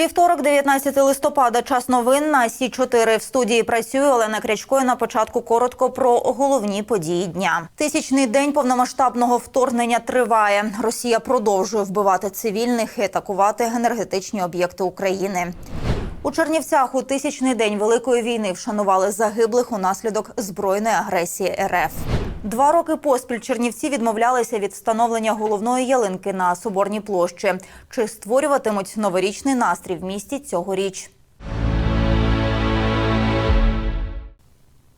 Вівторок, 19 листопада, час новин на Сі 4 В студії працює Олена Крячко. І На початку коротко про головні події дня. Тисячний день повномасштабного вторгнення триває. Росія продовжує вбивати цивільних і атакувати енергетичні об'єкти України. У Чернівцях у тисячний день великої війни вшанували загиблих унаслідок збройної агресії РФ. Два роки поспіль Чернівці відмовлялися від встановлення головної ялинки на Соборній площі. Чи створюватимуть новорічний настрій в місті цьогоріч?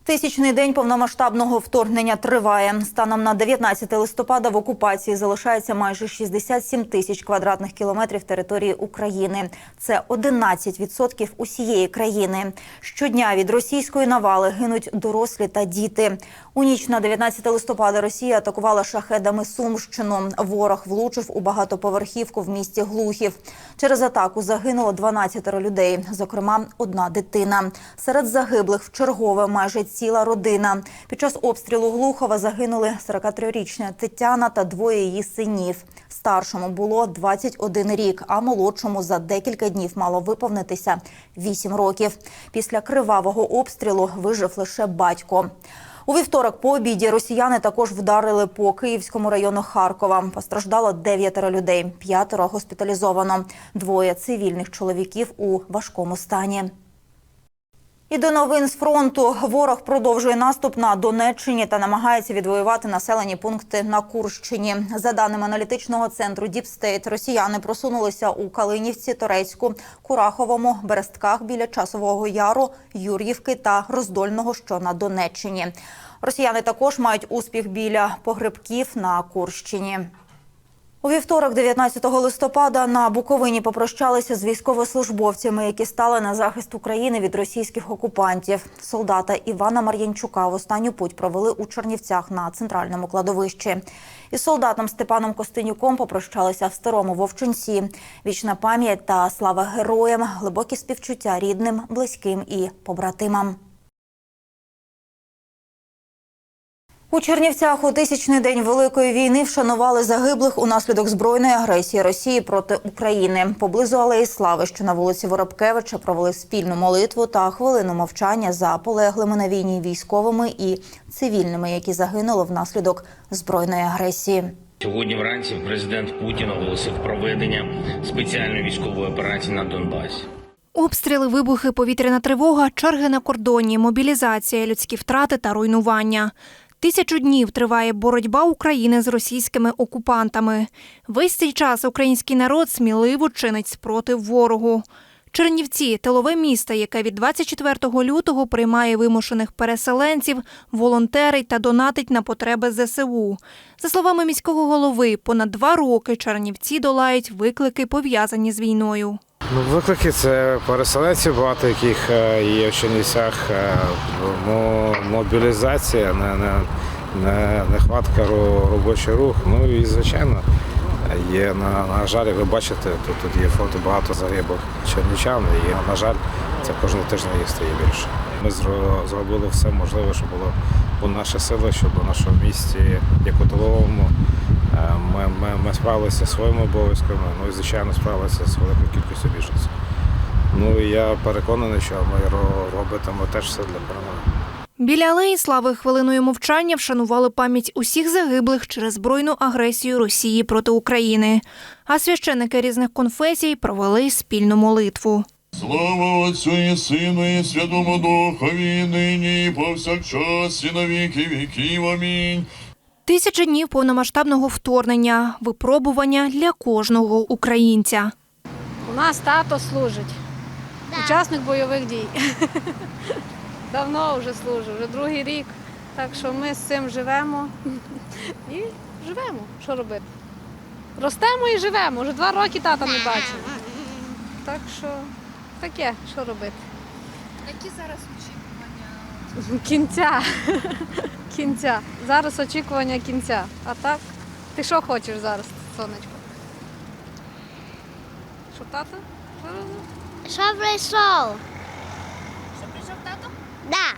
Тисячний день повномасштабного вторгнення триває. Станом на 19 листопада в окупації залишається майже 67 тисяч квадратних кілометрів території України. Це 11% усієї країни. Щодня від російської навали гинуть дорослі та діти. У ніч на 19 листопада Росія атакувала шахедами Сумщину. Ворог влучив у багатоповерхівку в місті Глухів. Через атаку загинуло 12 людей, зокрема одна дитина. Серед загиблих в чергове майже ціла родина. Під час обстрілу Глухова загинули 43-річна Тетяна та двоє її синів. Старшому було 21 рік, а молодшому за декілька днів мало виповнитися 8 років. Після кривавого обстрілу вижив лише батько. У вівторок по обіді росіяни також вдарили по Київському району Харкова. Постраждало дев'ятеро людей, п'ятеро госпіталізовано. Двоє цивільних чоловіків у важкому стані. І до новин з фронту ворог продовжує наступ на Донеччині та намагається відвоювати населені пункти на Курщині. За даними аналітичного центру Діпстейт, росіяни просунулися у Калинівці, Торецьку, Кураховому, Берестках біля Часового Яру, Юр'ївки та Роздольного, що на Донеччині. Росіяни також мають успіх біля погребків на Курщині. У вівторок, 19 листопада, на Буковині попрощалися з військовослужбовцями, які стали на захист України від російських окупантів. Солдата Івана Мар'янчука в останню путь провели у Чернівцях на центральному кладовищі. Із солдатом Степаном Костенюком попрощалися в старому Вовчинці. Вічна пам'ять та слава героям, глибокі співчуття рідним, близьким і побратимам. У Чернівцях у тисячний день великої війни вшанували загиблих унаслідок збройної агресії Росії проти України. Поблизу Алеї Слави, що на вулиці Воробкевича, провели спільну молитву та хвилину мовчання за полеглими на війні військовими і цивільними, які загинули внаслідок збройної агресії. Сьогодні вранці президент Путін оголосив проведення спеціальної військової операції на Донбасі. Обстріли, вибухи, повітряна тривога, черги на кордоні, мобілізація, людські втрати та руйнування. Тисячу днів триває боротьба України з російськими окупантами. Весь цей час український народ сміливо чинить спротив ворогу. Чернівці тилове місто, яке від 24 лютого приймає вимушених переселенців, волонтерить та донатить на потреби ЗСУ. За словами міського голови, понад два роки Чернівці долають виклики, пов'язані з війною. Ну, виклики це переселенців, багато яких е, є в Чернівцях, е, мобілізація, не, не, не, нехватка робочий рух. Ну і звичайно, є на, на жаль, ви бачите, тут, тут є фото багато загиблих чернівчан, і на жаль, це кожного тижня їх стає більше. Ми зро- зробили все можливе, щоб було у наші сили, щоб у нашому місті, як у тиловому, е, ми, ми, ми справилися зі своїми обов'язками, ну і звичайно справилися з великою кількістю біженців. Ну і я переконаний, що ми ро- робитимо теж все для перемоги. Біля алеї слави хвилиною мовчання вшанували пам'ять усіх загиблих через збройну агресію Росії проти України. А священники різних конфесій провели спільну молитву. Слава Отцю і Сину, і Святому Духові, нині і повсякчас, і на віки віків. Амінь. Тисячі днів повномасштабного вторгнення, випробування для кожного українця. У нас тато служить, учасник бойових дій. Давно вже служить, вже другий рік. Так що ми з цим живемо і живемо. Що робити? Ростемо і живемо. Вже два роки тата не бачимо. Так що таке, що робити? Які зараз очікування? Кінця. Кінця. Зараз очікування кінця. А так, ти що хочеш зараз, сонечко? Що тато? Що прийшов? Що прийшов тато? Да.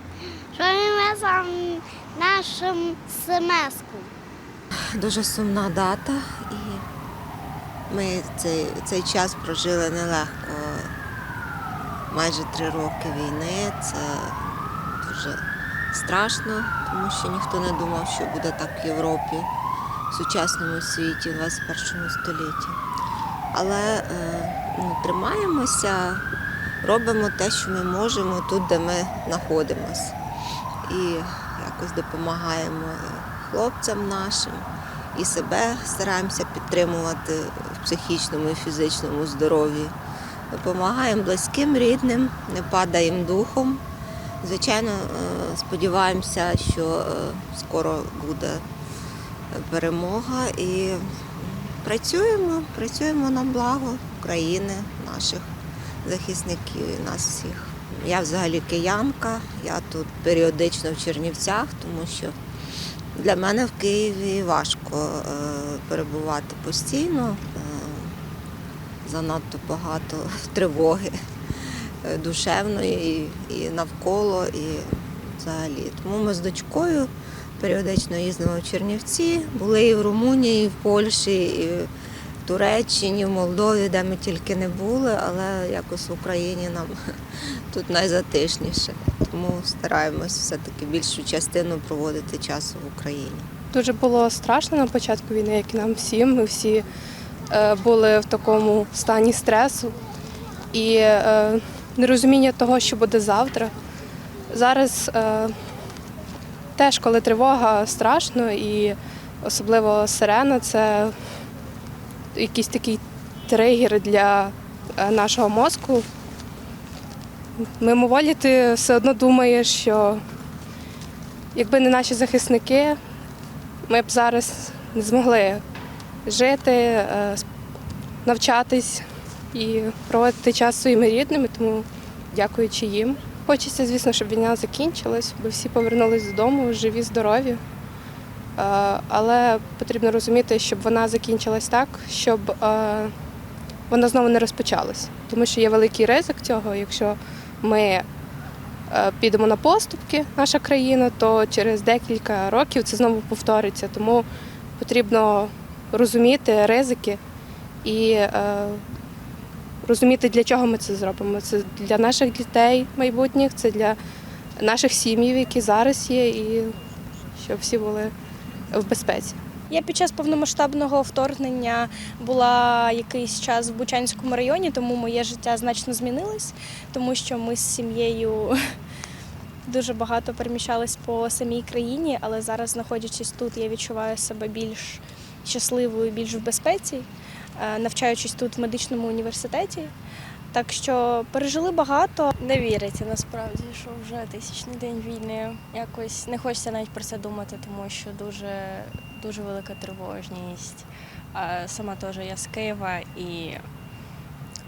Що він везав нашим семеску. Дуже сумна дата, і ми цей, цей час прожили нелегко майже три роки війни. Це страшно, тому що ніхто не думав, що буде так в Європі, в сучасному світі, в 21 столітті. Але е, ну, тримаємося, робимо те, що ми можемо тут, де ми знаходимося. І якось допомагаємо хлопцям нашим, і себе стараємося підтримувати в психічному і фізичному здоров'ї. Допомагаємо близьким, рідним, не падаємо духом. Звичайно, е, сподіваємося, що е, скоро буде перемога і працюємо, працюємо на благо України, наших захисників і нас всіх. Я взагалі киянка, я тут періодично в Чернівцях, тому що для мене в Києві важко е, перебувати постійно. Занадто багато тривоги душевної і, і навколо, і взагалі. Тому ми з дочкою періодично їздимо в Чернівці, були і в Румунії, і в Польщі, і в Туреччині, в Молдові, де ми тільки не були, але якось в Україні нам тут найзатишніше. Тому стараємось все-таки більшу частину проводити часу в Україні. Дуже було страшно на початку війни, як і нам всім. Ми всі е, були в такому стані стресу і е, нерозуміння того, що буде завтра. Зараз е, теж, коли тривога, страшно, і особливо сирена це якийсь такий тригер для е, нашого мозку. Мимоволі ти все одно думаєш, що якби не наші захисники, ми б зараз не змогли жити, е, навчатись і проводити час своїми рідними, тому дякуючи їм. Хочеться, звісно, щоб війна закінчилась, щоб всі повернулись додому, живі, здорові. Е, Але потрібно розуміти, щоб вона закінчилась так, щоб е, вона знову не розпочалась. Тому що є великий ризик цього, якщо ми е, підемо на поступки, наша країна, то через декілька років це знову повториться. Тому потрібно розуміти ризики і розуміти, для чого ми це зробимо. Це для наших дітей майбутніх, це для наших сім'їв, які зараз є, і щоб всі були в безпеці. Я під час повномасштабного вторгнення була якийсь час в Бучанському районі, тому моє життя значно змінилось, тому що ми з сім'єю дуже багато переміщались по самій країні, але зараз, знаходячись тут, я відчуваю себе більш щасливою, більш в безпеці, навчаючись тут в медичному університеті. Так що пережили багато. Не віриться насправді, що вже тисячний день війни. Якось не хочеться навіть про це думати, тому що дуже, дуже велика тривожність. Сама теж я з Києва і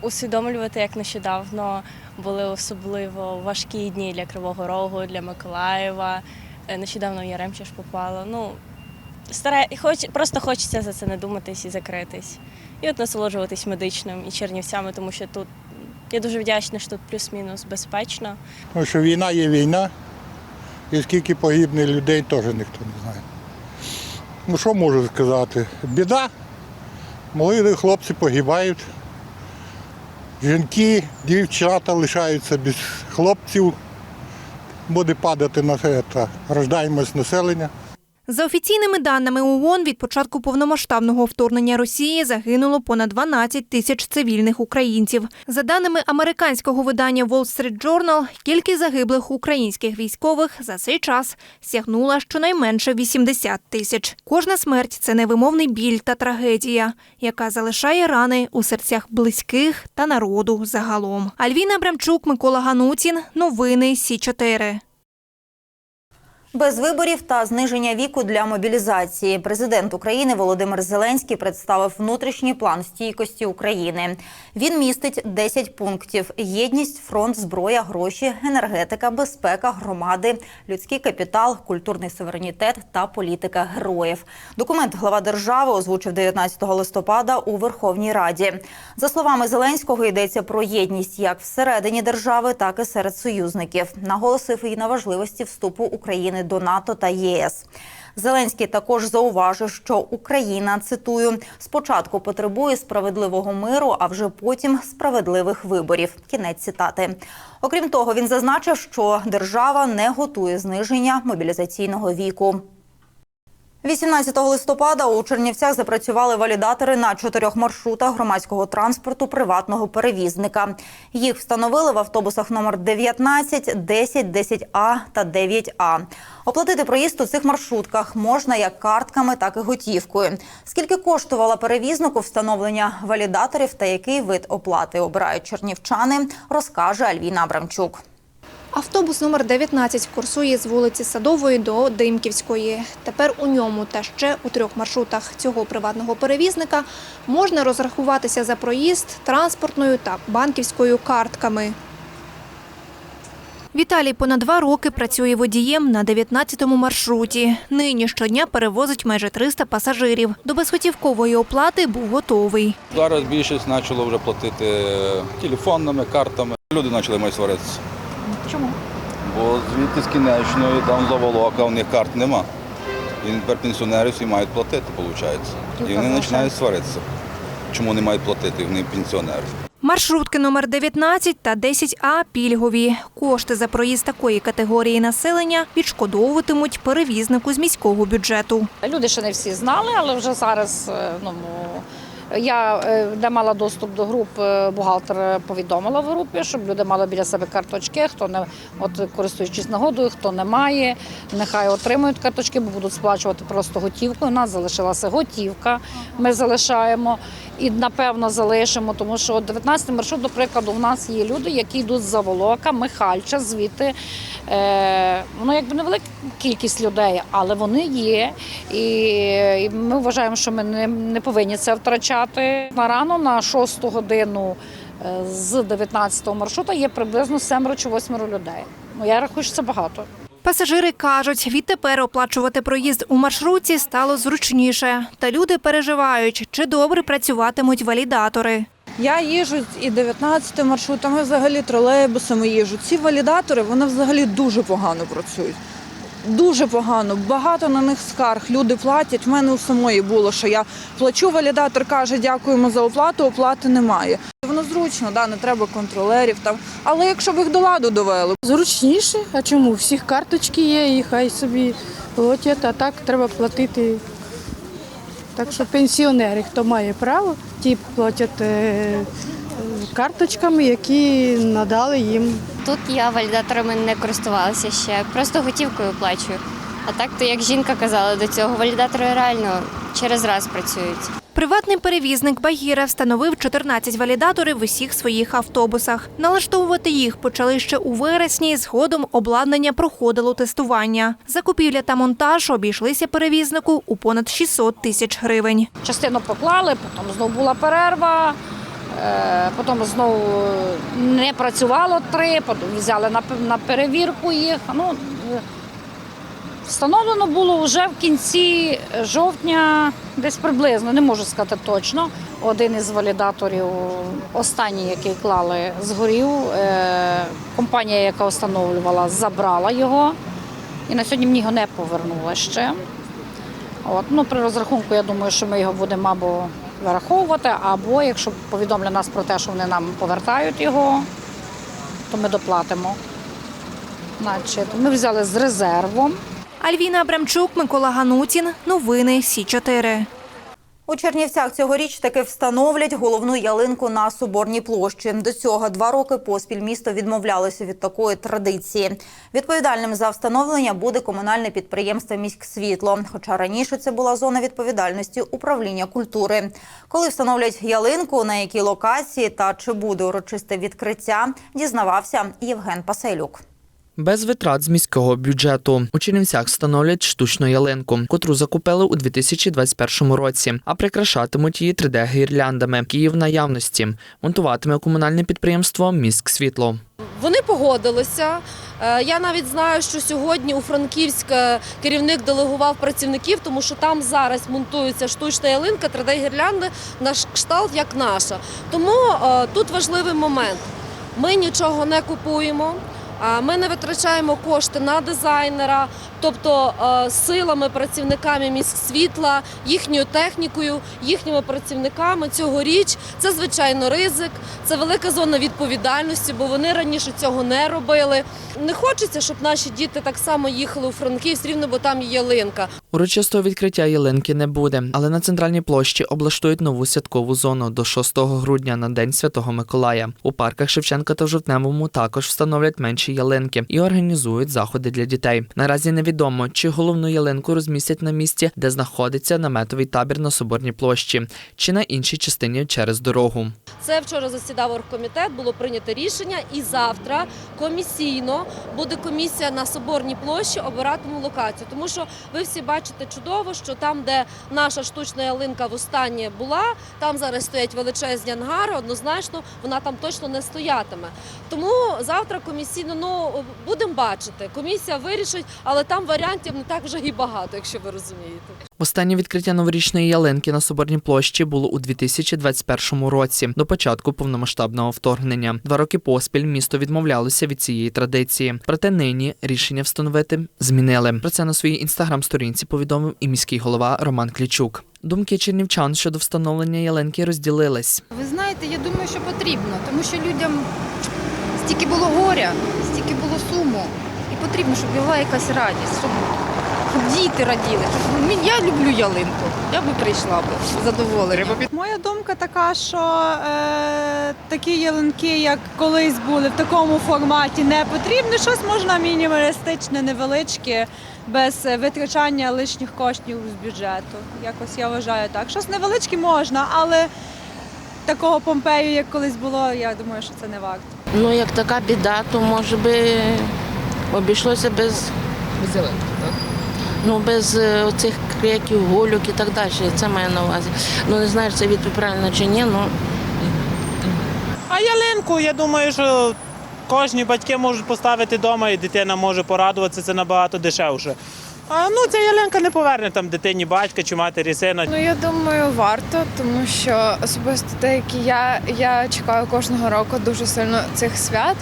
усвідомлювати, як нещодавно були особливо важкі дні для Кривого Рогу, для Миколаєва. Е, Нещодавно в Яремчеш попала. Ну, старе, хоч, просто хочеться за це не думатись і закритись. І от насолоджуватись медичним і чернівцями, тому що тут я дуже вдячна, що тут плюс-мінус безпечно. Тому що війна є війна, і скільки погибне людей теж ніхто не знає. Ну що можу сказати? Біда. Молоді хлопці погибають. Жінки, дівчата лишаються без хлопців. Буде падати на це рождаємось населення. За офіційними даними ООН, від початку повномасштабного вторгнення Росії загинуло понад 12 тисяч цивільних українців. За даними американського видання Wall Street Journal, кількість загиблих українських військових за цей час сягнула щонайменше 80 тисяч. Кожна смерть це невимовний біль та трагедія, яка залишає рани у серцях близьких та народу загалом. Альвіна Абрамчук, Микола Ганутін. Новини Сі 4 Без виборів та зниження віку для мобілізації президент України Володимир Зеленський представив внутрішній план стійкості України. Він містить 10 пунктів: єдність, фронт, зброя, гроші, енергетика, безпека, громади, людський капітал, культурний суверенітет та політика героїв. Документ глава держави озвучив 19 листопада у Верховній Раді. За словами Зеленського, йдеться про єдність як всередині держави, так і серед союзників. Наголосив і на важливості вступу України до НАТО та ЄС. Зеленський також зауважив, що Україна цитую спочатку потребує справедливого миру, а вже потім справедливих виборів. Кінець цитати. Окрім того, він зазначив, що держава не готує зниження мобілізаційного віку. 18 листопада у Чернівцях запрацювали валідатори на чотирьох маршрутах громадського транспорту приватного перевізника. Їх встановили в автобусах номер 19, 10, 10А та 9А. Оплатити проїзд у цих маршрутках можна як картками, так і готівкою. Скільки коштувало перевізнику встановлення валідаторів та який вид оплати обирають чернівчани, розкаже Альвіна Абрамчук. Автобус номер 19 курсує з вулиці Садової до Димківської. Тепер у ньому та ще у трьох маршрутах цього приватного перевізника можна розрахуватися за проїзд транспортною та банківською картками. Віталій понад два роки працює водієм на 19-му маршруті. Нині щодня перевозить майже 300 пасажирів. До безготівкової оплати був готовий. Зараз більшість почало вже платити телефонними картами. Люди почали мають сваритися. Чому? Бо звідти з кінечної там заволока, у них карт нема. І тепер пенсіонери всі мають платити, виходить. І вони починають сваритися. Чому не мають платити, вони пенсіонери. Маршрутки номер 19 та 10А пільгові. Кошти за проїзд такої категорії населення відшкодовуватимуть перевізнику з міського бюджету. Люди ще не всі знали, але вже зараз е, ну, я е, де мала доступ до груп, е, бухгалтер повідомила в групі, щоб люди мали біля себе карточки, хто не от користуючись нагодою, хто не має, нехай отримують карточки, бо будуть сплачувати просто готівкою. У нас залишилася готівка. Ми залишаємо і напевно залишимо, тому що 19 маршрут, до прикладу, в нас є люди, які йдуть з Заволока, Михальча, звідти. Е, воно якби невелика кількість людей, але вони є. І, і ми вважаємо, що ми не, не повинні це втрачати. На рано на 6 годину е, з 19-го маршрута є приблизно 7 чи 8 людей. Ну я рахую, що це багато. Пасажири кажуть, відтепер оплачувати проїзд у маршрутці стало зручніше. Та люди переживають, чи добре працюватимуть валідатори. Я їжджу і 19 маршрутами, взагалі тролейбусами їжджу. Ці валідатори вони взагалі дуже погано працюють. Дуже погано. Багато на них скарг. Люди платять. У мене у самої було, що я плачу, валідатор каже, дякуємо за оплату, оплати немає. Воно зручно, да, не треба контролерів там. Але якщо б їх до ладу довели, Зручніше, а чому? Всіх карточки є і хай собі платять, а так треба платити. Так що пенсіонери, хто має право, ті платять е, карточками, які надали їм. Тут я валідаторами не користувалася ще, просто готівкою плачу. А так, то як жінка казала до цього, валідатори реально через раз працюють. Приватний перевізник Багіра встановив 14 валідаторів в усіх своїх автобусах. Налаштовувати їх почали ще у вересні. Згодом обладнання проходило тестування. Закупівля та монтаж обійшлися перевізнику у понад 600 тисяч гривень. Частину поклали, потім знову була перерва. Е, Потім знову не працювало три, потім взяли на, перевірку їх. Ну, е, встановлено було вже в кінці жовтня, десь приблизно, не можу сказати точно. Один із валідаторів, останній, який клали, згорів. Е, Компанія, яка встановлювала, забрала його. І на сьогодні мені його не повернула ще. От, ну, при розрахунку, я думаю, що ми його будемо або вираховувати, або якщо повідомлять нас про те, що вони нам повертають його, то ми доплатимо. Значить, ми взяли з резервом. Альвіна Абрамчук, Микола Ганутін. Новини Сі 4 У Чернівцях цьогоріч таки встановлять головну ялинку на Соборній площі. До цього два роки поспіль місто відмовлялося від такої традиції. Відповідальним за встановлення буде комунальне підприємство «Міськсвітло», хоча раніше це була зона відповідальності управління культури. Коли встановлять ялинку, на якій локації та чи буде урочисте відкриття, дізнавався Євген Пасейлюк. Без витрат з міського бюджету у Чернівцях встановлять штучну ялинку, котру закупили у 2021 році, а прикрашатимуть її 3D-гірляндами. Київ наявності монтуватиме комунальне підприємство «Міськсвітло». Вони погодилися. Е, Я навіть знаю, що сьогодні у Франківськ е, керівник делегував працівників, тому що там зараз монтується штучна ялинка, 3D-гірлянди на кшталт як наша. Тому е, тут важливий момент. Ми нічого не купуємо. Ми не витрачаємо кошти на дизайнера, тобто е, силами працівниками міськ світла, їхньою технікою, їхніми працівниками цьогоріч. Це звичайно ризик, це велика зона відповідальності, бо вони раніше цього не робили. Не хочеться, щоб наші діти так само їхали у Франківськ, рівно, бо там є ялинка. Урочистого відкриття ялинки не буде, але на центральній площі облаштують нову святкову зону до 6 грудня на День Святого Миколая. У парках Шевченка та в Жовтневому також встановлять менші ялинки і організують заходи для дітей. Наразі невідомо, чи головну ялинку розмістять на місці, де знаходиться наметовий табір на Соборній площі, чи на іншій частині через дорогу. Це вчора засідав оргкомітет, було прийнято рішення, і завтра комісійно буде комісія на Соборній площі обиратиму локацію. Тому що ви всі бачите чудово, що там, де наша штучна ялинка востаннє була, там зараз стоять величезні ангари. Однозначно, вона там точно не стоятиме. Тому завтра комісійно ну будемо бачити. Комісія вирішить, але там варіантів не так вже і багато, якщо ви розумієте. Останнє відкриття новорічної ялинки на Соборній площі було у 2021 році, до початку повномасштабного вторгнення. Два роки поспіль місто відмовлялося від цієї традиції. Проте нині рішення встановити змінили. Про це на своїй інстаграм-сторінці повідомив і міський голова Роман Клічук. Думки чернівчан щодо встановлення ялинки розділились. Ви знаєте, я думаю, що потрібно, тому що людям стільки було горя, стільки було суму. І потрібно, щоб була якась радість, щоб, щоб діти раділи. Щоб, я люблю ялинку, я би прийшла б задоволена. Моя думка така, що е, такі ялинки, як колись були, в такому форматі не потрібно. Щось можна мінімалістичне, невеличке, без е, витрачання лишніх коштів з бюджету. Якось я вважаю так. Щось невеличке можна, але такого помпею, як колись було, я думаю, що це не варто. Ну, як така біда, то може би обійшлося без. Без так? Ну, без е, оцих криків, гулюк і так далі. Це маю на увазі. Ну, не знаю, це відповідь правильно чи ні, ну. А ялинку, я думаю, що кожні батьки можуть поставити вдома і дитина може порадуватися, це набагато дешевше. А ну ця ялинка не поверне там дитині батька чи матері сина. Ну я думаю, варто, тому що особисто те, як і я, я чекаю кожного року дуже сильно цих свят.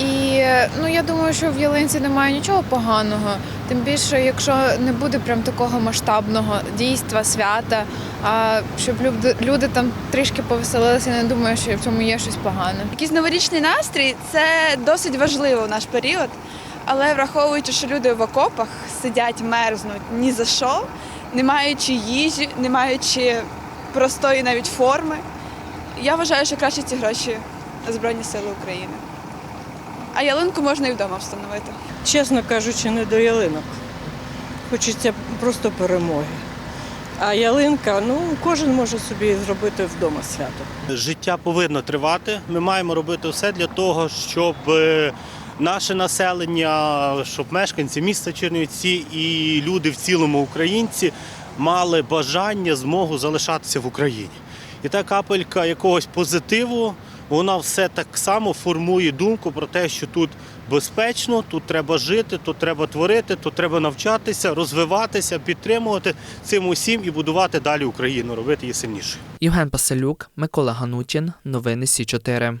І ну я думаю, що в ялинці немає нічого поганого. Тим більше, якщо не буде прям такого масштабного дійства, свята, а щоб люди, люди там трішки повеселилися, я не думаю, що в цьому є щось погане. Якийсь новорічний настрій це досить важливо в наш період. Але враховуючи, що люди в окопах сидять, мерзнуть ні за що, не маючи їжі, не маючи простої навіть форми, я вважаю, що краще ці гроші на Збройні Сили України. А ялинку можна і вдома встановити. Чесно кажучи, не до ялинок. Хочеться просто перемоги. А ялинка, ну кожен може собі зробити вдома свято. Життя повинно тривати. Ми маємо робити все для того, щоб е, наше населення, щоб мешканці міста Чернівці і люди в цілому українці мали бажання, змогу залишатися в Україні. І та капелька якогось позитиву, вона все так само формує думку про те, що тут безпечно, тут треба жити, тут треба творити, тут треба навчатися, розвиватися, підтримувати цим усім і будувати далі Україну, робити її сильнішою. Євген Паселюк, Микола Ганутін. Новини Сі 4